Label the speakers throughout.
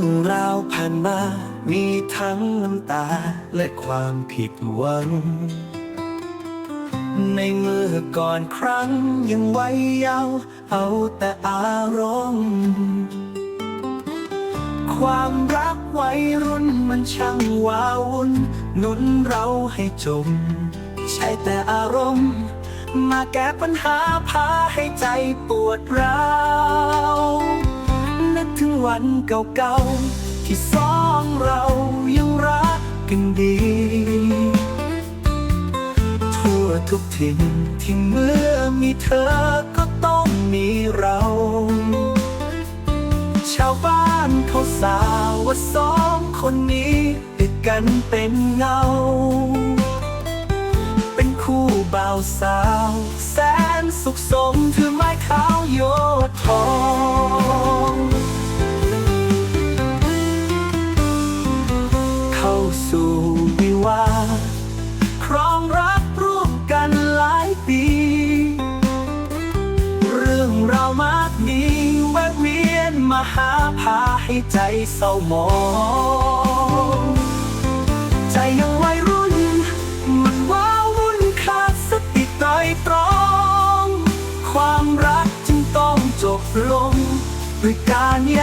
Speaker 1: รื่องราวผ่านมา มีทั้งน้ำตาและความผิดหวัง ในเมื่อก่อนครั้งยังไว้ยาว เอาแต่อารมณ์ ความรักวัยรุ่นมันช่างวาวุ่นนุนเราให้จม ใช่แต่อารมณ์ มาแก้ปัญหาพาให้ใจปวดร้าว นึกถึงวันเก่าๆ ที่สองเรายังรักกันดี ทั่วทุกถิ่นที่เมื่อมีเธอก็ต้องมีเรา ชาวบ้านเขาสาวว่าสองคนนี้ติดกันเป็นเงา เป็นคู่บ่าวสาว แสนสุขสม สู่วิวาครองรักร่วมกันหลายปี เรื่องราวมากมีแวะเวียนมาหาพาให้ใจเศร้าหมอง ใจยังวัยรุ่น มันว้าวุ่นขาดสติตรอยตรอง ความรักจึงต้องจบลงด้วยการแย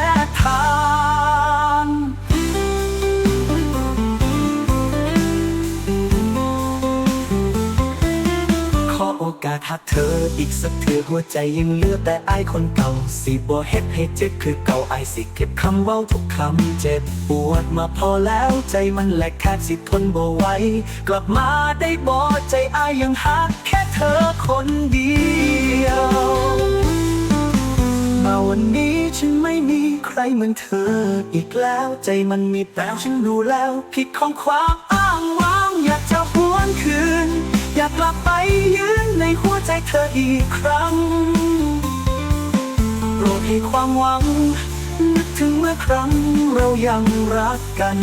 Speaker 1: โอกาสหักเธออีกสักเถือหัวใจยังเหลือแต่อายคนเก่า สิบ่เฮ็ดให้เจ็บคือเก่าอายสิเก็บคำเว้าทุกคำเจ็บ ปวดมาพอแล้วใจมันแหลกแค่สิทนบ่ไหวกลับมาได้บ่ใจอายยังหักแค่เธอคนเดียว มาวันนี้ฉันไม่มีใครเหมือนเธออีกแล้วใจมันมีแปลวฉันรู้แล้วผิดของความอ้างว้างอยากจะหวนคืน อยากกลับไปยืน ในหัวใจเธออีกครั้งโปรดให้ความหวัง นึกถึงเมื่อครั้งเรายังรักกัน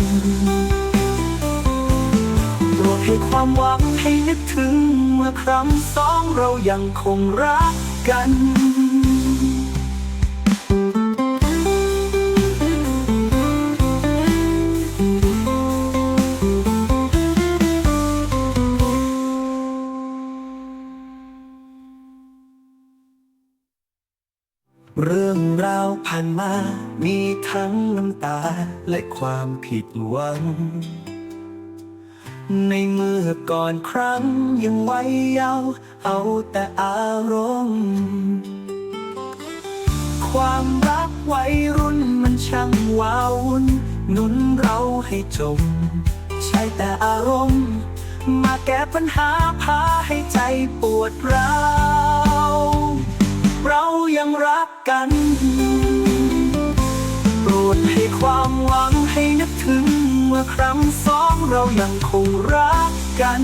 Speaker 1: โปรดให้ความหวังให้นึกถึงเมื่อครั้งสองเรายังคงรักกัน เรื่องราวผ่านมา มีทั้งน้ำตาและความผิดหวัง ในเมื่อก่อนครั้งยังไวัยเยาวเอาแต่อารมณ์ ความรักวัยรุ่นมันช่างวาวุ่นหนุนเราให้จม ใช่แต่อารมณ์ มาแก้ปัญหาพาให้ใจปวดร้าว กัน โปรดให้ความหวังให้นึกถึง เมื่อครั้งสองเรายังคงรักกัน